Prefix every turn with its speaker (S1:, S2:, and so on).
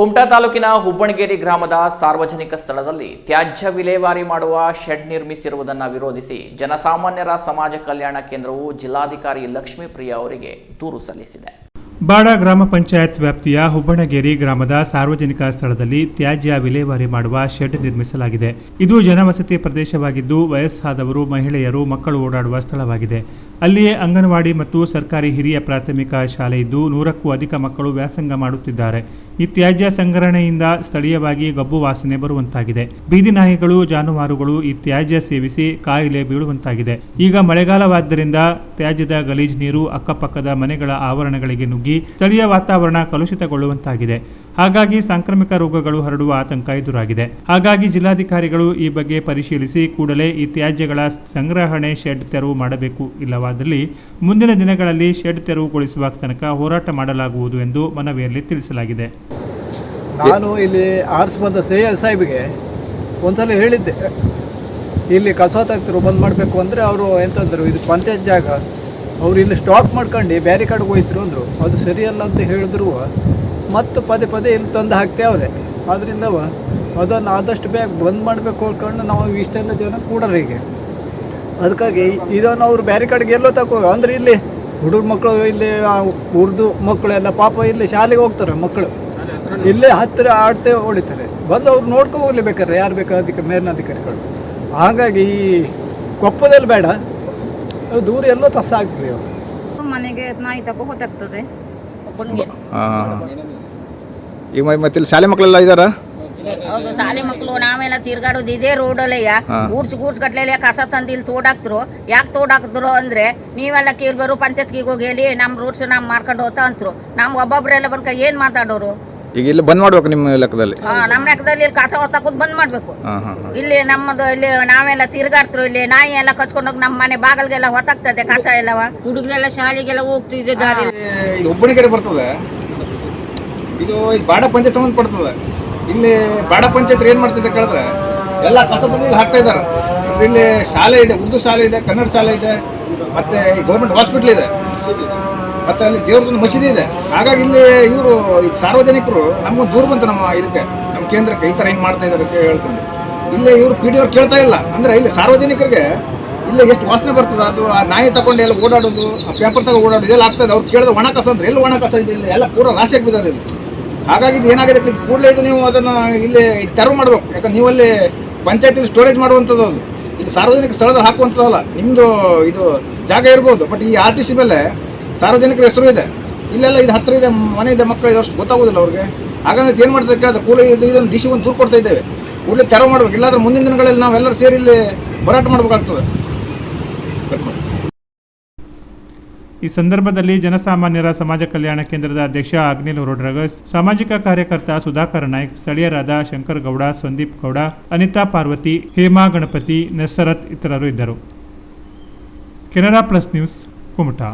S1: ಕುಮಟಾ ತಾಲೂಕಿನ ಹುಬ್ಬಣಗೇರಿ ಗ್ರಾಮದ ಸಾರ್ವಜನಿಕ ಸ್ಥಳದಲ್ಲಿ ತ್ಯಾಜ್ಯ ವಿಲೇವಾರಿ ಮಾಡುವ ಶೆಡ್ ನಿರ್ಮಿಸಿರುವುದನ್ನು ವಿರೋಧಿಸಿ ಜನಸಾಮಾನ್ಯರ ಸಮಾಜ ಕಲ್ಯಾಣ ಕೇಂದ್ರವು ಜಿಲ್ಲಾಧಿಕಾರಿ ಲಕ್ಷ್ಮೀಪ್ರಿಯ ಅವರಿಗೆ ದೂರು ಸಲ್ಲಿಸಿದೆ.
S2: ಬಾಡ ಗ್ರಾಮ ಪಂಚಾಯತ್ ವ್ಯಾಪ್ತಿಯ ಹುಬ್ಬಣಗೇರಿ ಗ್ರಾಮದ ಸಾರ್ವಜನಿಕ ಸ್ಥಳದಲ್ಲಿ ತ್ಯಾಜ್ಯ ವಿಲೇವಾರಿ ಮಾಡುವ ಶೆಡ್ ನಿರ್ಮಿಸಲಾಗಿದೆ. ಇದು ಜನವಸತಿ ಪ್ರದೇಶವಾಗಿದ್ದು, ವಯಸ್ಸಾದವರು, ಮಹಿಳೆಯರು, ಮಕ್ಕಳು ಓಡಾಡುವ ಸ್ಥಳವಾಗಿದೆ. ಅಲ್ಲಿಯೇ ಅಂಗನವಾಡಿ ಮತ್ತು ಸರ್ಕಾರಿ ಹಿರಿಯ ಪ್ರಾಥಮಿಕ ಶಾಲೆ ಇದ್ದು, ನೂರಕ್ಕೂ ಅಧಿಕ ಮಕ್ಕಳು ವ್ಯಾಸಂಗ ಮಾಡುತ್ತಿದ್ದಾರೆ. ಈ ತ್ಯಾಜ್ಯ ಸಂಗ್ರಹಣೆಯಿಂದ ಸ್ಥಳೀಯವಾಗಿ ಗಬ್ಬು ವಾಸನೆ ಬರುವಂತಾಗಿದೆ. ಬೀದಿ ನಾಯಿಗಳು, ಜಾನುವಾರುಗಳು ಈ ತ್ಯಾಜ್ಯ ಸೇವಿಸಿ ಕಾಯಿಲೆ ಬೀಳುವಂತಾಗಿದೆ. ಈಗ ಮಳೆಗಾಲವಾದ್ದರಿಂದ ತ್ಯಾಜ್ಯದ ಗಲೀಜ್ ನೀರು ಅಕ್ಕಪಕ್ಕದ ಮನೆಗಳ ಆವರಣಗಳಿಗೆ ನುಗ್ಗಿ ಸ್ಥಳೀಯ ವಾತಾವರಣ ಕಲುಷಿತಗೊಳ್ಳುವಂತಾಗಿದೆ. ಹಾಗಾಗಿ ಸಾಂಕ್ರಾಮಿಕ ರೋಗಗಳು ಹರಡುವ ಆತಂಕ ಎದುರಾಗಿದೆ. ಹಾಗಾಗಿ ಜಿಲ್ಲಾಧಿಕಾರಿಗಳು ಈ ಬಗ್ಗೆ ಪರಿಶೀಲಿಸಿ ಕೂಡಲೇ ಈ ತ್ಯಾಜ್ಯಗಳ ಸಂಗ್ರಹಣೆ ಶೆಡ್ ತೆರವು ಮಾಡಬೇಕು. ಇಲ್ಲವಾದಲ್ಲಿ ಮುಂದಿನ ದಿನಗಳಲ್ಲಿ ಶೆಡ್ ತೆರವುಗೊಳಿಸುವ ತನಕ ಹೋರಾಟ ಮಾಡಲಾಗುವುದು ಎಂದು ಮನವಿಯಲ್ಲಿ ತಿಳಿಸಲಾಗಿದೆ.
S3: ನಾನು ಇಲ್ಲಿ ಆರ್ಸ್ ಬಂದ ಎಸ್ ಸಾಹೇಬ್ಗೆ ಒಂದ್ಸಲ ಹೇಳಿದ್ದೆ. ಇಲ್ಲಿ ಕಸ ತೆಗ್ತರು ಬಂದ್ ಮಾಡಬೇಕು ಅಂದರೆ ಅವರು ಎಂತಂದರು, ಇದು ಪಂಚಾಯತ್ ಜಾಗ. ಅವ್ರು ಇಲ್ಲಿ ಸ್ಟಾಕ್ ಮಾಡ್ಕೊಂಡು ಬೇರೆ ಕಡೆಗೆ ಹೋಯ್ತರು ಅಂದರು. ಅದು ಸರಿಯಲ್ಲ ಅಂತ ಹೇಳಿದ್ರು. ಮತ್ತು ಪದೇ ಪದೇ ಇಲ್ಲಿ ತಂದು ಹಾಕ್ತೇವ್ರೆ. ಆದ್ದರಿಂದ ಅದನ್ನು ಆದಷ್ಟು ಬೇಗ ಬಂದ್ ಮಾಡಬೇಕು ಅಂದ್ಕೊಂಡು ನಾವು ಇಷ್ಟೆಲ್ಲ ಜನ ಕೂಡರಿಗೆ ಅದಕ್ಕಾಗಿ ಇದನ್ನು ಅವ್ರು ಬೇರೆ ಕಡೆಗೆ ಎಲ್ಲೋ ತಗೋ ಅಂದ್ರೆ ಇಲ್ಲಿ ಹುಡುಗ ಮಕ್ಕಳು ಇಲ್ಲಿ ಉರ್ದು ಮಕ್ಕಳೆಲ್ಲ ಪಾಪ ಇಲ್ಲಿ ಶಾಲೆಗೆ ಹೋಗ್ತಾರೆ ಮಕ್ಕಳು. ಇಲ್ಲೇ ಹತ್ತಿರ ಆಡ್ತೇ ಹೊಡಿತಾರೆ. ಬಂದು ಅವ್ರು ನೋಡ್ಕೊ ಹೋಗ್ಲಿ ಬೇಕಾದ್ರೆ ಯಾರು ಬೇಕಾದ ಅದಕ್ಕೆ ಮೇಲಿನ ಅಧಿಕಾರಿಗಳು ಹಾಗಾಗಿ ಈ ಕೊಪ್ಪದಲ್ಲಿ ಬೇಡ. ಅದು ದೂರ ಎಲ್ಲೋ ತಸ ಆಗ್ತೀವಿ ಅವ್ರು
S4: ಮನೆಗೆ ನಾಯಿ ತಗೋ ಗೊತ್ತಾಗ್ತದೆ ಒಬ್ಬನಿಗೆ.
S5: ಈಗ ಮ- ಮತ್ತೆ ಇಲ್ಲಿ ಶಾಲೆ ಮಕ್ಕಳೆಲ್ಲ ಇದ್ದಾರಾ
S4: ಹೌದು ಶಾಲೆ ಮಕ್ಕಳು ನಾವೆಲ್ಲ ತಿರ್ಗಾಡೋದು ಇದೇ ರೋಡಲ್ಲಯ್ಯ ಗೂಡ್ಸ್ ಗೂಡ್ಸ್ ಗಟ್ಲೆಲ್ಲ ಕಸ ತಂದು ಇಲ್ಲಿ ತೋಡಾಕ್ತರು ಯಾಕೆ ತೋಡಾಕ್ತರು ಅಂದ್ರೆ ನೀವೆಲ್ಲ ಕೇಳ್ಬರು ಪಂಚಾಯತ್ಗೆ ಹೋಗಿ ಹೇಳಿ ನಮ್ಮ ರೂಟ್ಸ್ ನಾವು ಮಾರ್ಕೊಂಡು ಹೋಗ್ತಾ ಅಂತರು. ನಮ್ಮ ಒಬ್ಬೊಬ್ರೆಲ್ಲ ಬಂದ್ಕ ಏನು ಮಾತಾಡೋರು?
S5: ಈಗ ಇಲ್ಲಿ ಬಂದ್ ಮಾಡ್ಬೇಕು ನಿಮ್ಮ ಲೆಕ್ಕದಲ್ಲಿ?
S4: ಆ, ನಮ್ಮ ಲೆಕ್ಕದಲ್ಲಿ ಇಲ್ಲಿ ಕಸ ಹೊತ್ತಾಕೋದು ಬಂದ್ ಮಾಡಬೇಕು.
S5: ಹಾಂ ಹಾಂ ಹಾಂ.
S4: ಇಲ್ಲಿ ನಮ್ಮದು ಇಲ್ಲಿ ನಾವೆಲ್ಲ ತಿರ್ಗಾಡ್ತರು ಇಲ್ಲಿ ನಾಯಿ ಎಲ್ಲ ಕಚ್ಕೊಂಡೋಗಿ ನಮ್ಮ ಮನೆ ಬಾಗಲ್ಗೆಲ್ಲ ಹೊತ್ತಾಗ್ತದೆ ಕಸ ಎಲ್ಲವ. ಹುಡುಗರೆಲ್ಲ ಶಾಲೆಗೆಲ್ಲ ಹೋಗ್ತಿದ್ದೆ ದಾರಿ
S5: ಇದು ಒಬ್ಬಣಿಗೆರೆ ಬರ್ತದೆ. ಇದು ಇದು ಬಾಡ ಪಂಚಾಯತ್ ಸಂಬಂಧಪಡ್ತದೆ ಇಲ್ಲಿ ಬಾಡ ಪಂಚಾಯತ್ ಏನು ಮಾಡ್ತಿದ್ದೆ ಕೇಳಿದ್ರೆ, ಎಲ್ಲ ಕಸ ಇಲ್ಲಿ ಹಾಕ್ತಾ ಇದ್ದಾರೆ. ಇಲ್ಲಿ ಶಾಲೆ ಇದೆ, ಉರ್ದು ಶಾಲೆ ಇದೆ, ಕನ್ನಡ ಶಾಲೆ ಇದೆ, ಮತ್ತೆ ಈ ಗೌರ್ಮೆಂಟ್ ಹಾಸ್ಪಿಟ್ಲ್ ಇದೆ. ಮತ್ತೆ ಅಲ್ಲಿ ದೇವ್ರದೊಂದು ಮಸೀದಿ ಇದೆ. ಹಾಗಾಗಿ ಇಲ್ಲಿ ಇವರು, ಈ ಸಾರ್ವಜನಿಕರು ನಮ್ಗೊಂದು ದೂರ ಬಂತು ನಮ್ಮ ಇದಕ್ಕೆ, ನಮ್ಮ ಕೇಂದ್ರಕ್ಕೆ ಈ ಥರ ಹಿಂಗೆ ಮಾಡ್ತಾ ಇದ್ದಾರೆ ಹೇಳ್ಕೊಂಡು. ಇಲ್ಲಿ ಇವರು ಪಿ ಡಿ ಅವ್ರು ಕೇಳ್ತಾ ಇಲ್ಲ. ಅಂದ್ರೆ ಇಲ್ಲಿ ಸಾರ್ವಜನಿಕರಿಗೆ ಇಲ್ಲಿ ಎಷ್ಟು ವಾಸನೆ ಬರ್ತದೆ, ಅದು ಆ ನಾಯಿ ತಗೊಂಡು ಎಲ್ಲ ಓಡಾಡೋದು, ಆ ಪೇಪರ್ ತಗೊಂಡು ಓಡಾಡೋದು ಎಲ್ಲ ಆಗ್ತದೆ ಅವ್ರು ಕೇಳಿದ್ರೆ ಒಣ ಕಸ ಅಂದ್ರೆ ಎಲ್ಲಿ ಒಣ ಕಸ ಇದೆ ಇಲ್ಲಿ? ಎಲ್ಲ ಪೂರ ರಾಶಿಯಾಗಿ ಬಿದ್ದಾರೆ ಇದು ಹಾಗಾಗಿ ಇದು ಏನಾಗಿದೆ ಕೂಡಲೇ ಇದು ನೀವು ಅದನ್ನು ಇಲ್ಲಿ ತೆರವು ಮಾಡಬೇಕು. ಯಾಕಂದ್ರೆ ನೀವು ಅಲ್ಲಿ ಪಂಚಾಯತಿಲಿ ಸ್ಟೋರೇಜ್ ಮಾಡುವಂಥದ್ದು ಅದು. ಇಲ್ಲಿ ಸಾರ್ವಜನಿಕ ಸ್ಥಳದಲ್ಲಿ ಹಾಕುವಂಥದ್ದಲ್ಲ. ನಿಮ್ಮದು ಇದು ಜಾಗ ಇರ್ಬೋದು. ಬಟ್ ಈ ಆರ್ ಟಿ ಸಿ ಮೇಲೆ ಸಾರ್ವಜನಿಕರ ಹೆಸರು ಇದೆ. ಇಲ್ಲೆಲ್ಲ ಇದು ಹತ್ತಿರ ಇದೆ, ಮನೆ ಇದೆ ಮಕ್ಕಳು ಇದಷ್ಟು ಗೊತ್ತಾಗೋದಿಲ್ಲ ಅವ್ರಿಗೆ. ಹಾಗಾಗಿ ಏನು ಮಾಡ್ತಾರೆ ಕೇಳಿದ್ರೆ ಕೂಡಲೇ ಇದು ಇದನ್ನು ಡಿ ಒಂದು ದೂರು ಕೊಡ್ತಾ ಇದ್ದೇವೆ. ಕೂಡಲೇ ತೆರವು ಮಾಡಬೇಕು. ಇಲ್ಲಾಂದ್ರೆ ಮುಂದಿನ ದಿನಗಳಲ್ಲಿ ನಾವೆಲ್ಲರೂ ಸೇರಿ ಇಲ್ಲಿ ಹೋರಾಟ ಮಾಡಬೇಕಾಗ್ತದೆ.
S2: ಈ ಸಂದರ್ಭದಲ್ಲಿ ಜನಸಾಮಾನ್ಯರ ಸಮಾಜ ಕಲ್ಯಾಣ ಕೇಂದ್ರದ ಅಧ್ಯಕ್ಷ ಅಗ್ನಿಲ್ ರೋಡ್ರಗಸ್, ಸಾಮಾಜಿಕ ಕಾರ್ಯಕರ್ತ ಸುಧಾಕರ್ ನಾಯ್ಕ್, ಸ್ಥಳೀಯರಾದ ಶಂಕರ್ ಗೌಡ ಸಂದೀಪ್ ಗೌಡ, ಅನಿತಾ ಪಾರ್ವತಿ, ಹೇಮಾ ಗಣಪತಿ, ನೆಸರತ್ ಇತರರು ಇದ್ದರು. Canara plus news, Kumta.